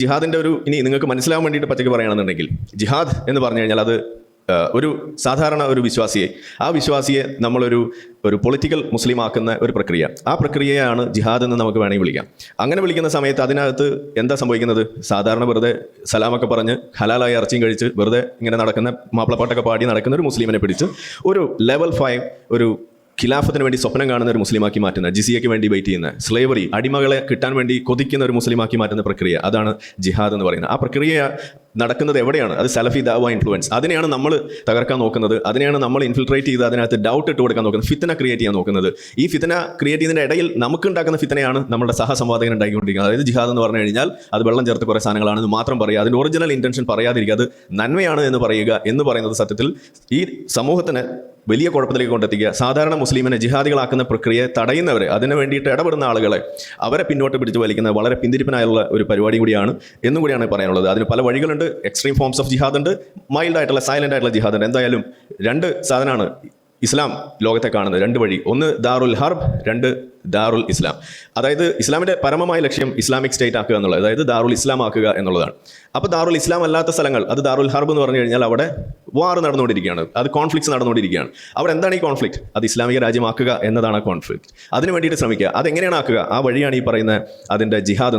ജിഹാദിന്റെ ഒരു ഇനി നിങ്ങൾക്ക് മനസ്സിലാവാൻ വേണ്ടിയിട്ട് പച്ചയ്ക്ക് പറയുകയാണെന്നുണ്ടെങ്കിൽ ജിഹാദ് എന്ന് പറഞ്ഞു കഴിഞ്ഞാൽ അത് ഒരു സാധാരണ ഒരു വിശ്വാസിയെ ആ വിശ്വാസിയെ നമ്മളൊരു ഒരു പൊളിറ്റിക്കൽ മുസ്ലിം ആക്കുന്ന ഒരു പ്രക്രിയ. ആ പ്രക്രിയയാണ് ജിഹാദ് എന്ന് നമുക്ക് വേണമെങ്കിൽ വിളിക്കാം. അങ്ങനെ വിളിക്കുന്ന സമയത്ത് അതിനകത്ത് എന്താ സംഭവിക്കുന്നത്? സാധാരണ വെറുതെ സലാമൊക്കെ പറഞ്ഞ് ഹലാലായി ഇറച്ചിയും കഴിച്ച് വെറുതെ ഇങ്ങനെ നടക്കുന്ന മാപ്പിളപ്പാട്ടൊക്കെ പാടി നടക്കുന്ന ഒരു മുസ്ലിമിനെ പിടിച്ച് ഒരു ലെവൽ ഫൈവ് ഒരു ഖിലാഫത്തിന് വേണ്ടി സ്വപ്നം കാണുന്ന ഒരു മുസ്ലിമാക്കി മാറ്റുന്ന ജിസിയയ്ക്ക് വേണ്ടി വെയിറ്റ് ചെയ്യുന്ന സ്ലേവറി അടിമകളെ കിട്ടാൻ വേണ്ടി കൊതിക്കുന്ന ഒരു മുസ്ലിമാക്കി മാറ്റുന്ന പ്രക്രിയ അതാണ് ജിഹാദ് എന്ന് പറയുന്നത്. ആ പ്രക്രിയ നടക്കുന്നത് എവിടെയാണ്? അത് സലഫി ദാവ ഇൻഫ്ലുവൻസ് അതിനെയാണ് നമ്മൾ തകർക്കാൻ നോക്കുന്നത്. അതിനെയാണ് നമ്മൾ ഇൻഫിൽട്രേറ്റ് ചെയ്ത് അതിനകത്ത് ഡൗട്ട് ഇട്ട് കൊടുക്കാൻ നോക്കുന്നത്. ഫിത്തന ക്രിയേറ്റ് ചെയ്യാൻ നോക്കുന്നത്. ഈ ഫിത്തന ക്രിയേറ്റ് ചെയ്യുന്നതിന്റെ ഇടയിൽ നമുക്ക് ഉണ്ടാക്കുന്ന ഫിത്തനയാണ് നമ്മുടെ സഹസംവാദകൻ ഉണ്ടാക്കിക്കൊണ്ടിരിക്കുന്നത് അതായത് ജിഹാദ് എന്ന് പറഞ്ഞു കഴിഞ്ഞാൽ അത് വെള്ളം ചേർത്ത് കുറേ സാധനങ്ങളാണെന്ന് മാത്രം പറയുക അതിന്റെ ഒറിജിനൽ ഇന്റൻഷൻ പറയാതിരിക്കുക അത് നന്മയാണ് എന്ന് പറയുക എന്ന് പറയുന്നത് സത്യത്തിൽ ഈ സമൂഹത്തിന് വലിയ കുഴപ്പത്തിലേക്ക് കൊണ്ടെത്തിക്കുക. സാധാരണ മുസ്ലിമിനെ ജിഹാദികളാക്കുന്ന പ്രക്രിയയെ തടയുന്നവരെ അതിന് വേണ്ടിയിട്ട് ഇടപെടുന്ന ആളുകളെ അവരെ പിന്നോട്ട് പിടിച്ച് വലിക്കുന്ന വളരെ പിന്തിരിപ്പനായുള്ള ഒരു പരിപാടി കൂടിയാണ് എന്നും കൂടിയാണ് പറയാനുള്ളത്. അതിന് പല വഴികളുണ്ട്. എക്സ്ട്രീം ഫോംസ് ഓഫ് ജിഹാദ് ഉണ്ട്. മൈൽഡ് ആയിട്ടുള്ള സൈലന്റ് ആയിട്ടുള്ള ജിഹാദ് ഉണ്ട്. എന്തായാലും രണ്ട് സാധനമാണ് ഇസ്ലാം ലോകത്തെ കാണുന്നത് രണ്ട് വഴി. ഒന്ന് ദാറുൽ ഹർബ് രണ്ട് ദാറുൽ ഇസ്ലാം. അതായത് ഇസ്ലാമിന്റെ പരമമായ ലക്ഷ്യം ഇസ്ലാമിക് സ്റ്റേറ്റ് ആക്കുക എന്നുള്ളത്. അതായത് ദാറുൽ ഇസ്ലാം ആക്കുക എന്നുള്ളതാണ്. അപ്പോൾ ദാറുൽ ഇസ്ലാം അല്ലാത്ത സ്ഥലങ്ങൾ അത് ദാറുൽ ഹർബ് എന്ന് പറഞ്ഞു കഴിഞ്ഞാൽ അവിടെ വാർ നടന്നുകൊണ്ടിരിക്കുകയാണ്. അത് കോൺഫ്ലിക്ട്സ് നടന്നുകൊണ്ടിരിക്കുകയാണ്. അവിടെ എന്താണ് ഈ കോൺഫ്ലിക്ട് അത് ഇസ്ലാമിക രാജ്യമാക്കുക എന്നതാണ് കോൺഫ്ലിക്ട് അതിന് വേണ്ടിയിട്ട് ശ്രമിക്കുക. അതെങ്ങനെയാണ് ആക്കുക? ആ വഴിയാണ് ഈ പറയുന്ന അതിന്റെ ജിഹാദ് എന്ന്